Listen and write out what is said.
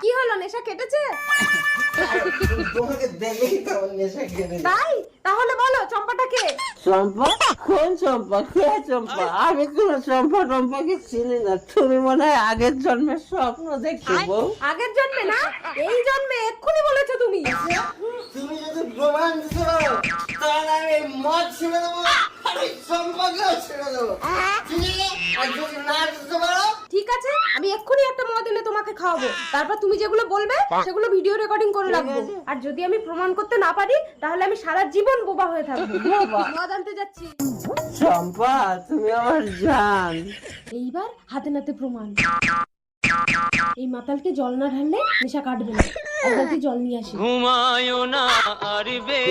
কি হলো নেশা কেটেছে তাই তাহলে বলো কোন চম্পা কে চম্পা আমি কোনো চম্পা টম্পাকে চিনি না তুমি মনে হয় আগের জন্মের স্বপ্ন দেখছ বউ আগের জন্মে না এই জন্মে এক্ষুনি বলেছ তুমি তুমি যদি প্রমাণ মদ ছেড়ে দেবো আমি চম্পাকেও ছেড়ে দেবো। ঠিক আছে না দিতে পারো? ঠিক আছে আমি এক্ষুনি একটা মদ এনে তোমাকে খাওয়াবো। তারপর তুমি যেগুলো বলবে সেগুলো ভিডিও রেকর্ডিং করে রাখব। আর যদি আমি প্রমাণ করতে না পারি তাহলে আমি সারা জীবন বোবা হয়ে থাকব। মদ আনতে যাচ্ছি। চম্পা তুমি আমার জান। এইবার হাতে নাতে প্রমাণ। এই মাতালকে জল না ঢাললে নেশা কাটবে না। জল নিয়ে আসি। ঘুমায়ও না আর বে